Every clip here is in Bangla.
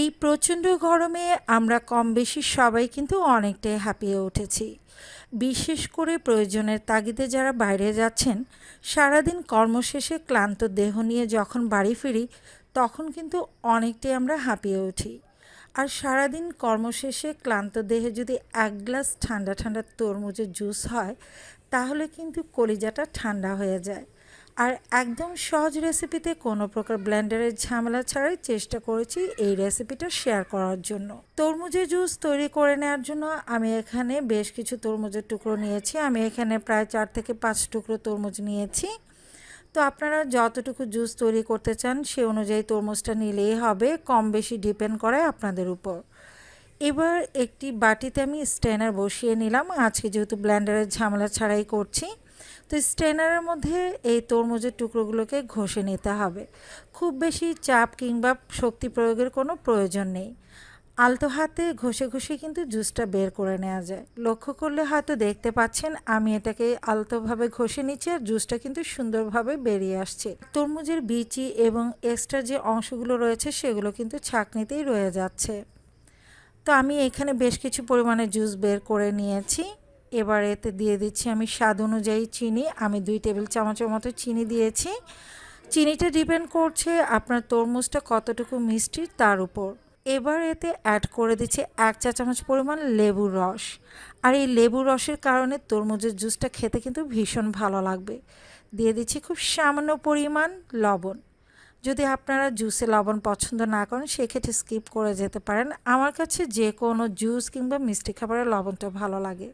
এই প্রচণ্ড গরমে আমরা কম বেশি সবাই কিন্তু অনেকটাই হাঁপিয়ে উঠেছি। বিশেষ করে প্রয়োজনের তাগিদে যারা বাইরে যাচ্ছেন, সারাদিন কর্মশেষে ক্লান্ত দেহ নিয়ে যখন বাড়ি ফিরি, তখন কিন্তু অনেকটাই আমরা হাঁপিয়ে উঠি। আর সারাদিন কর্মশেষে ক্লান্ত দেহে যদি এক গ্লাস ঠান্ডা ঠান্ডা তরমুজের জুস হয়, তাহলে কিন্তু কলিজাটা ঠান্ডা হয়ে যায়। আর একদম সহজ রেসিপিতে কোনো প্রকার ব্লেন্ডারের ঝামেলা ছাড়াই চেষ্টা করেছি এই রেসিপিটা শেয়ার করার জন্য। তরমুজের জুস তৈরি করে নেওয়ার জন্য আমি এখানে বেশ কিছু তরমুজের টুকরো নিয়েছি। আমি এখানে প্রায় চার থেকে পাঁচ টুকরো তরমুজ নিয়েছি। তো আপনারা যতটুকু জুস তৈরি করতে চান সে অনুযায়ী তরমুজটা নিলেই হবে, কম বেশি ডিপেন্ড করে আপনাদের উপর। এবার একটি বাটিতে আমি স্ট্রেনার বসিয়ে নিলাম। আজকে যেহেতু ব্ল্যান্ডারের ঝামেলা ছাড়াই করছি তো স্ট্রেনারের মধ্যে এই তরমুজের টুকরোগুলোকে ঘষে নিতে হবে। খুব বেশি চাপ কিংবা শক্তি প্রয়োগের কোনো প্রয়োজন নেই। আলতো হাতে ঘষে ঘষে কিন্তু জুসটা বের করে নেওয়া যায়। লক্ষ্য করলে হয়তো দেখতে পাচ্ছেন, আমি এটাকে আলতোভাবে ঘষে নিচ্ছি আর জুসটা কিন্তু সুন্দরভাবে বেরিয়ে আসছে। তরমুজের বিচি এবং এক্সট্রা যে অংশগুলো রয়েছে, সেগুলো কিন্তু ছাঁকনিতেই রয়ে যাচ্ছে। তো আমি এখানে বেশ কিছু পরিমাণে জুস বের করে নিয়েছি। এবার এতে দিয়ে দিচ্ছি আমি স্বাদ অনুযায়ী চিনি। আমি দুই টেবিল চামচের মতো চিনি দিয়েছি। চিনিটা ডিপেন্ড করছে আপনার তরমুজটা কতটুকু মিষ্টি তার উপর। এবার এতে অ্যাড করে দিচ্ছি এক চা চামচ পরিমাণ লেবুর রস। আর এই লেবুর রসের কারণে তরমুজের জুসটা খেতে কিন্তু ভীষণ ভালো লাগবে। দিয়ে দিচ্ছি খুব সামান্য পরিমাণ লবণ। যদি আপনারা জুসে লবণ পছন্দ না করেন, সেক্ষেত্রে স্কিপ করে যেতে পারেন। আমার কাছে যে কোনো জুস কিংবা মিষ্টি খাবারের লবণটা ভালো লাগে।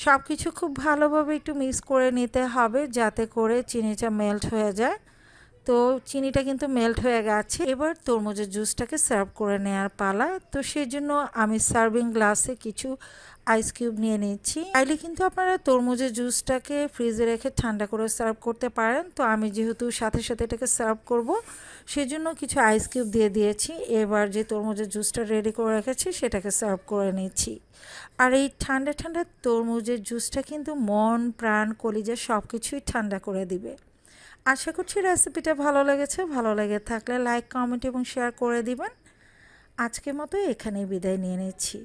সব কিছু খুব ভালোভাবে একটু মিক্স করে নিতে হবে যাতে করে চিনিটা মেল্ট হয়ে যায়। তো চিনিটা কিন্তু মেল্ট হয়ে গেছে। এবার তরমুজের জুসটাকে সার্ভ করে নেওয়ার পালা। তো সেই জন্য আমি সার্ভিং গ্লাসে কিছু আইস কিউব নিয়ে নিচ্ছি। চাইলে কিন্তু আপনারা তরমুজের জুসটাকে ফ্রিজে রেখে ঠান্ডা করে সার্ভ করতে পারেন। তো আমি যেহেতু সাথে সাথে এটাকে সার্ভ করব, সেজন্য কিছু আইস কিউব দিয়ে দিয়েছি। এবার যে তরমুজের জুসটা রেডি করে রেখেছি, সেটাকে সার্ভ করে নিচ্ছি। আর এই ঠান্ডা ঠান্ডা তরমুজের জুসটা কিন্তু মন, প্রাণ, কলিজা সব কিছুই ঠান্ডা করে দিবে। আশা করছি রেসিপিটা ভালো লেগেছে। ভালো লেগে থাকলে লাইক কমেন্ট এবং শেয়ার করে দিবেন। আজকের মতো এখানেই বিদায় নিয়ে নিচ্ছি।